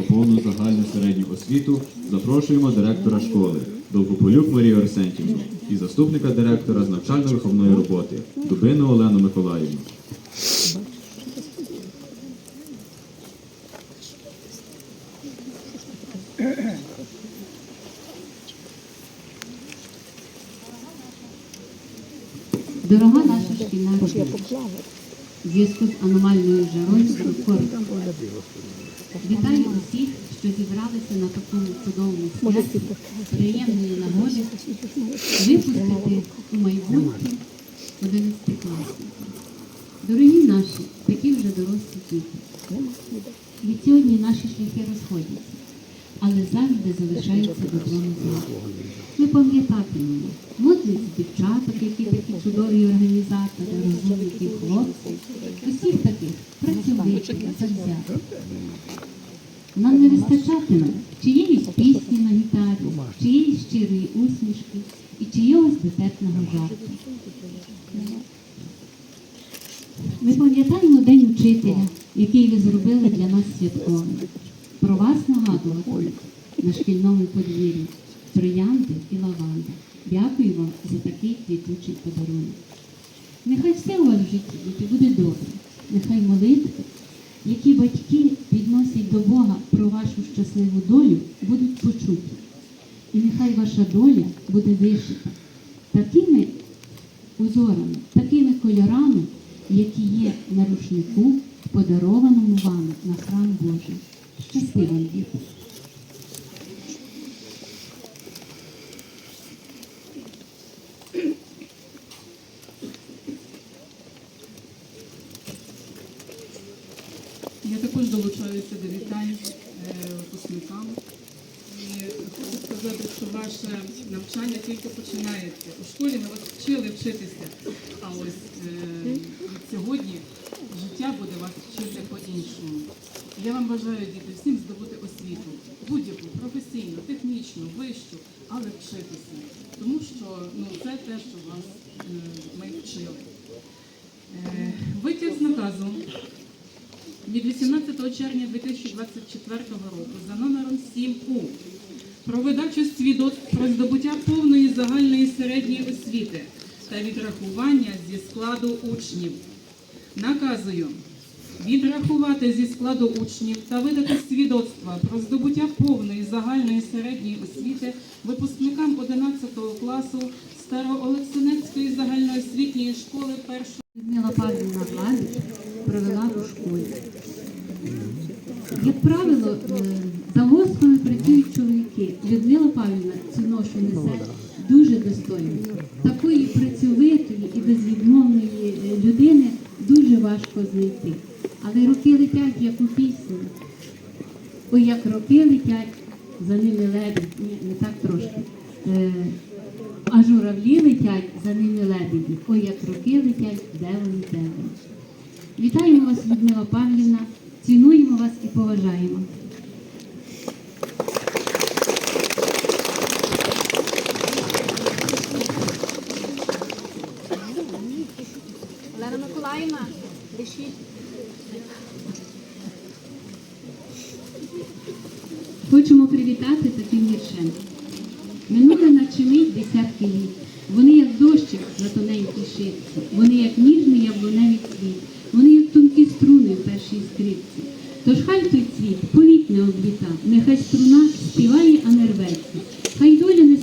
про повну загальну середню освіту. Запрошуємо директора школи. Довгополюк Марію Арсентівну і заступника директора з навчально-виховної роботи Дубину Олену Миколаївну. Дорога наша шкільна родина, в зв'язку з аномальною жарою коротко. Вітаю усіх, що зібралися на такому чудовому святі, приємної нагоди випустити у майбутнє 11 класників. Дорогі наші, такі вже дорослі діти. Від сьогодні наші шляхи розходяться, але завжди залишаються дипломи зв'язку. Ми пам'ятатимемо модниць дівчаток, які такі чудові організатори, розумників хлопців, усіх таких працьовитих, завзятих. Нам не вистачатиме чиєїсь пісні на гітарі, чиєїсь щирої усмішки і чийогось дотепного жарту. Ми пам'ятаємо День учителя, який ви зробили для нас святковим. Про вас нагадуватимуть на шкільному подвір'ї троянди і лаванди. Дякую вам за такий квітучий подарунок. Нехай все у вас в житті діти, буде добре. Нехай молитви, які батьки підносять до Бога про вашу щасливу долю, будуть почуті. І нехай ваша доля буде вишита такими узорами, такими кольорами, які є на рушнику, подарованому вами на храм Божий. Щасливо, діти! Я також долучаюся до вітань е, випускникам. І хочу сказати, що ваше навчання тільки починається. У школі ми вас вчили вчитися, а ось е, сьогодні життя буде вас вчити по-іншому. Я вам бажаю, діти, всім здобути освіту, будь-яку, професійну, технічну, вищу, але вчитися. Тому що ну, це те, що вас е, ми вчили. Витяг з наказу від 18 червня 2024 року за номером 7У про видачу свідоцтв про здобуття повної загальної середньої освіти та відрахування зі складу учнів. Наказую відрахувати зі складу учнів та видати свідоцтва про здобуття повної загальної середньої освіти випускникам 11 класу Староолексинецької загальноосвітньої школи першого. Людмила Павлівна Владич провела у школі. Як правило, е, за мозками працюють чоловіки. Людмила Павлівна цю ношу несе дуже достойно. Такої працьовитої і безвідмовної е, людини дуже важко знайти. Але роки летять, як у пісні. Ой, як роки летять, за ними лебідь. Ні, не так трошки. Е, а журавлі летять, за ними лебеді. Ой, як роки летять, де вони, де вони. Вітаємо вас, Людмила Павлівна, цінуємо вас і поважаємо. Олена Миколаївна, пишіть. Хочемо привітати таким віршем. Минули наче мить десятки літ. Вони як дощик на тоненькій шипці, вони як ніжний яблуневий цвіт, вони як тонкі струни в першій скрипці. Тож хай той цвіт повік не обліта, нехай струна співає, а не рветься. Хай доля не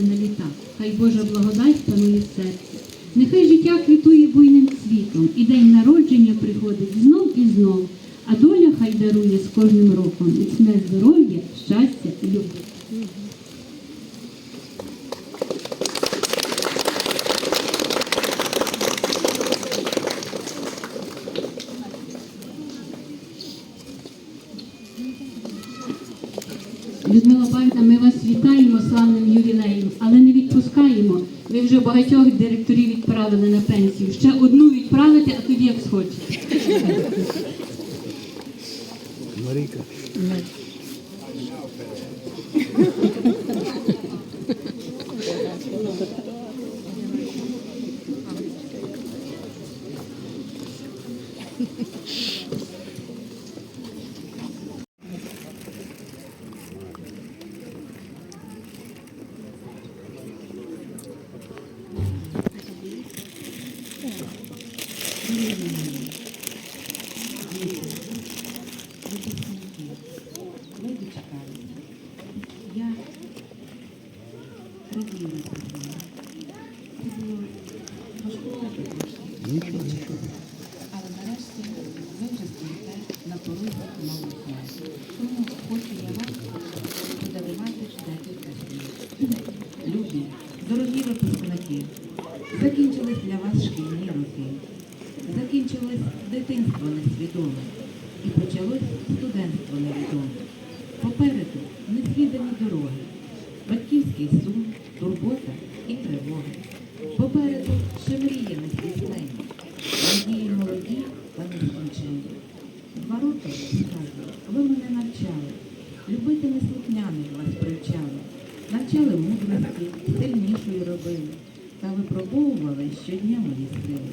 скупиться на літа, хай Божа благодать панує в серці. Нехай життя квітує буйним цвітом, і день народження приходить знов і знов, а доля хай дарує з кожним роком міцне здоров'я, щастя і любов. Людмила Павлівна, ми вас вітаємо славним ювілеєм, але не відпускаємо. Ви вже багатьох директорів відправили на пенсію. Ще одну відправите, а тоді як схочете. Марійка. ви дочекалися. Я радію за це. Це було важкувато трошки. Нічого, нічого. Але нарешті ви вже стоїте на порозі нових дня. Тому хочу я вам подарувати декілька слів. Любі, дорогі випускники, закінчились для вас шкільні роки. Закінчилось дитинство несвідоме і почалось студентство невідоме. Попереду незвідані дороги, батьківський сум, турбота і тривога. Попереду ще мрії нездійснені, надії молоді та нескінчені. Два роки, скажу, ви мене навчали, любити неслухняних вас привчали, навчали мудрості, сильнішою робили, та випробовували щодня мої сили.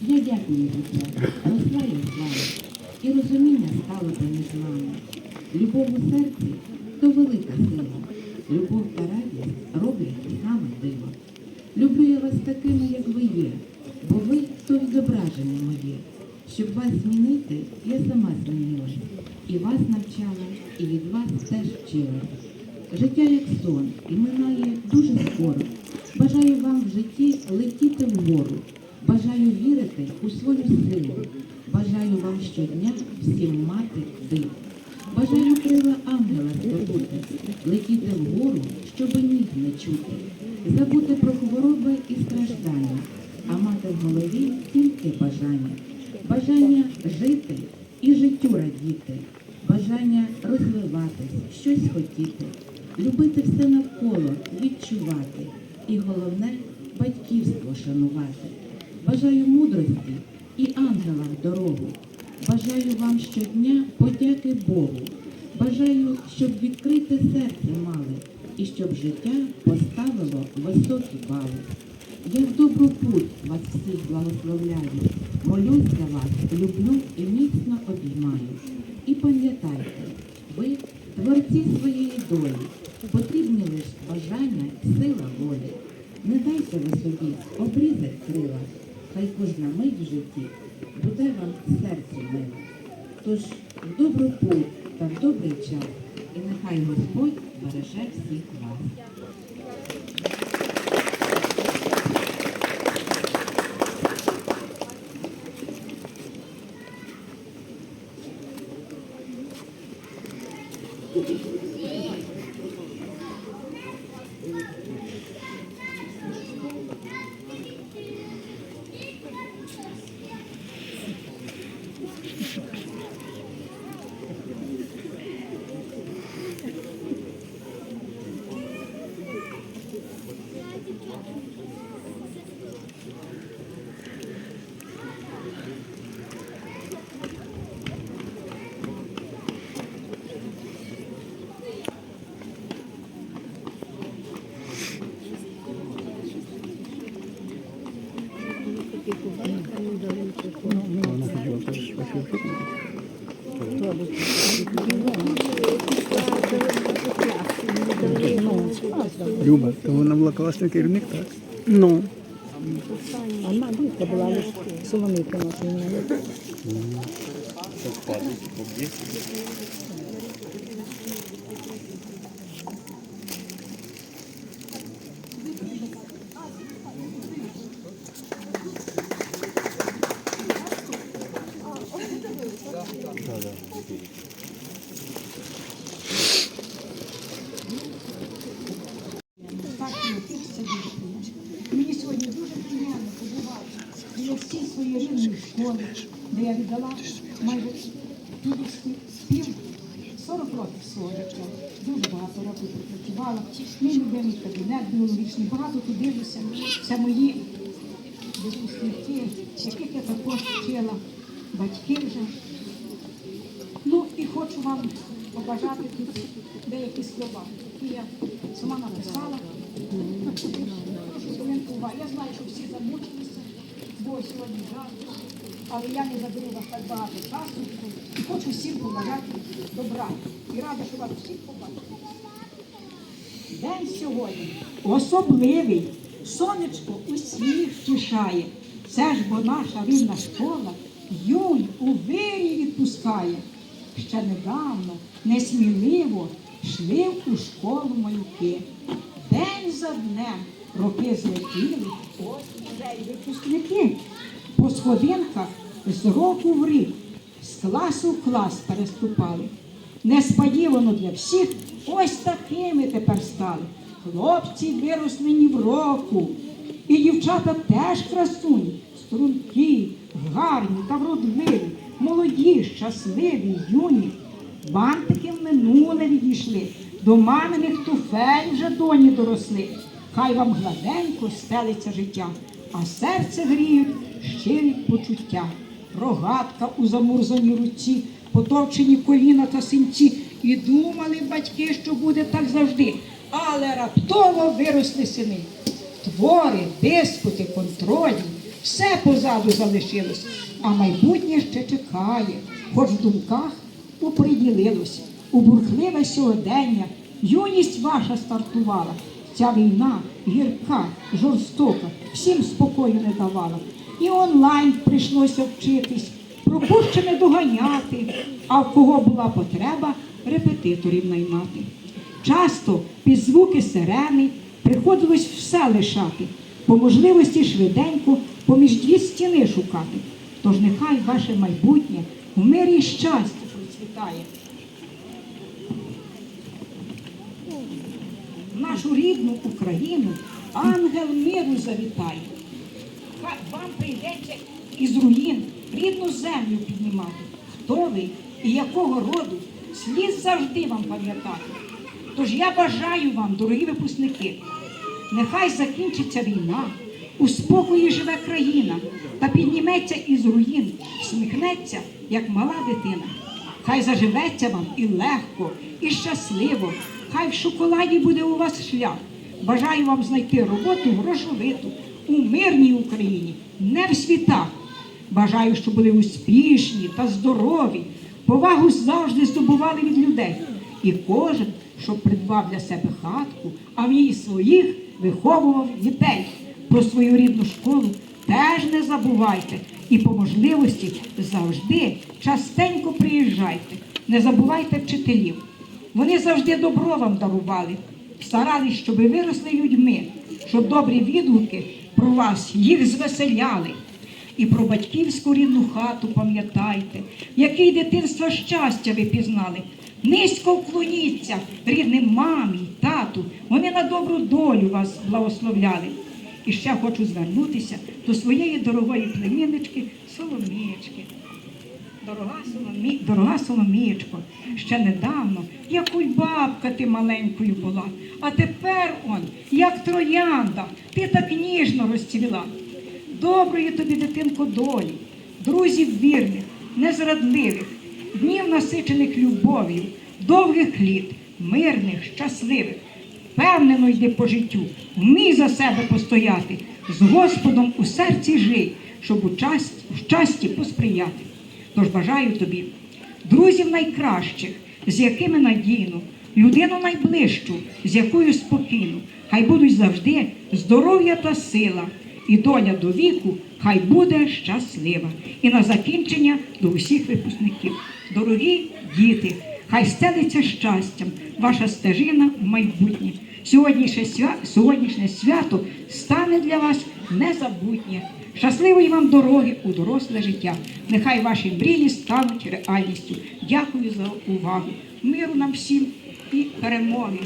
Я дякую за це, росла я з вами, і розуміння стало поміж нами. Любов у серці то велика сила, любов та радість роблять нами диво. Люблю я вас такими, як ви є, бо ви то відображення моє. Щоб вас змінити, я сама змінилась. І вас навчала, і від вас теж вчила. Життя як сон, і минає дуже скоро. Бажаю вам в житті летіти вгору. Бажаю вірити у свою силу. Бажаю вам щодня всім мати диво. Бажаю крила ангела здобути, летіти вгору, щоби ніг не чути, забути про хвороби і страждання, а мати в голові тільки бажання, бажання жити і життю радіти, бажання розвиватись, щось хотіти, любити все навколо, відчувати, і головне батьківство шанувати. Бажаю мудрості і ангела в дорогу. Бажаю вам щодня подяки Богу. Бажаю, щоб відкрите серце мали і щоб життя поставило високі бали. Я в добру путь вас всіх благословляю. Молюсь за вас, люблю і міцно обіймаю. І пам'ятайте, ви творці своєї долі, потрібні лише бажання, сила волі. Не дайте ви собі обрізать крила, хай кожна мить в житті буде вам серцю мило. Тож в добру путь та в добрий час, і нехай Господь береже всіх вас. Вона хотіла теж фотографувати. Люба, то вона була класний керівник, так? Ну. А мабуть, була лише Соломійка наша. Мені сьогодні дуже приємно побувати біля всі свої рідні школи, де я віддала майже півський спів 40 років свого життя. Дуже багато років пропрацювала. Мій любимий кабінет біологічний, багато тут дивлюся. Це мої випускники, яких я також вчила, батьки вже. Ну і хочу вам побажати тут деякі слова, які я сама написала. Я знаю, що всі замучилися, бо сьогодні жарко, але я не заберу вас так багато часу і хочу всім побажати добра. І рада, що вас всіх побачити. День сьогодні особливий. Сонечко усіх втішає. Це ж бо наша рідна школа юнь у вирі відпускає. ще недавно, несміливо йшли у школу малюки. День за днем роки злетіли, ось вже й випускники. По сходинках з року в рік, з класу в клас переступали. Несподівано для всіх ось такими тепер стали. Хлопці виросли ні в року. І дівчата теж красуні, стрункі, гарні та вродливі, молоді, щасливі, юні. Бантики в минуле відійшли, до маминих туфель вже доні доросли. Хай вам гладенько стелиться життя, а серце гріють щирі почуття. Рогатка у замурзаній руці, потовчені коліна та синці. І думали батьки, що буде так завжди. Але раптово виросли сини. Твори, диспути, контролі, все позаду залишилось, а майбутнє ще чекає, хоч в думках уприділилось, у бурхливе сьогодення юність ваша стартувала. Ця війна гірка, жорстока, всім спокою не давала. І онлайн прийшлося вчитись, пропущене доганяти, а в кого була потреба репетиторів наймати. Часто під звуки сирени приходилось все лишати, по можливості швиденько поміж дві стіни шукати. Тож нехай ваше майбутнє в мирі щастя процвітає. Нашу рідну Україну ангел миру завітає. Хай вам прийдеться із руїн рідну землю піднімати. Хто ви і якого роду, слід завжди вам пам'ятати. Тож я бажаю вам, дорогі випускники, нехай закінчиться війна, у спокої живе країна, та підніметься із руїн, сміхнеться, як мала дитина. Хай заживеться вам і легко, і щасливо, хай в шоколаді буде у вас шлях. Бажаю вам знайти роботу грошовиту у мирній Україні, не в світах. Бажаю, щоб були успішні та здорові, повагу завжди здобували від людей. І кожен, щоб придбав для себе хатку, а в ній своїх виховував дітей. Про свою рідну школу теж не забувайте. І по можливості завжди частенько приїжджайте. Не забувайте вчителів. Вони завжди добро вам дарували, старались, щоб ви виросли людьми, щоб добрі відгуки про вас їх звеселяли. І про батьківську рідну хату пам'ятайте, який дитинства щастя ви пізнали. Низько вклоніться рідним мамі, тату. Вони на добру долю вас благословляли. І ще хочу звернутися до своєї дорогої племіннички Соломієчки. Дорога Соломі... дорога Соломієчко, ще недавно, як бабка ти маленькою була, а тепер он, як троянда, ти так ніжно розцвіла. Доброї тобі, дитинко, долі, друзів вірних, незрадливих, днів насичених любов'ю, довгих літ, мирних, щасливих. Впевнено йди по життю, вмій за себе постояти, з Господом у серці жий, щоб у щасті посприяти. Тож бажаю тобі друзів найкращих, з якими надійно, людину найближчу, з якою спокійно, хай будуть завжди здоров'я та сила, і доля до віку хай буде щаслива. І на закінчення до усіх випускників. Дорогі діти, хай стелиться щастям ваша стежина в майбутнє. Сьогоднішнє свято, стане для вас незабутнє. Щасливої вам дороги у доросле життя. Нехай ваші мрії стануть реальністю. Дякую за увагу. Миру нам всім і перемоги.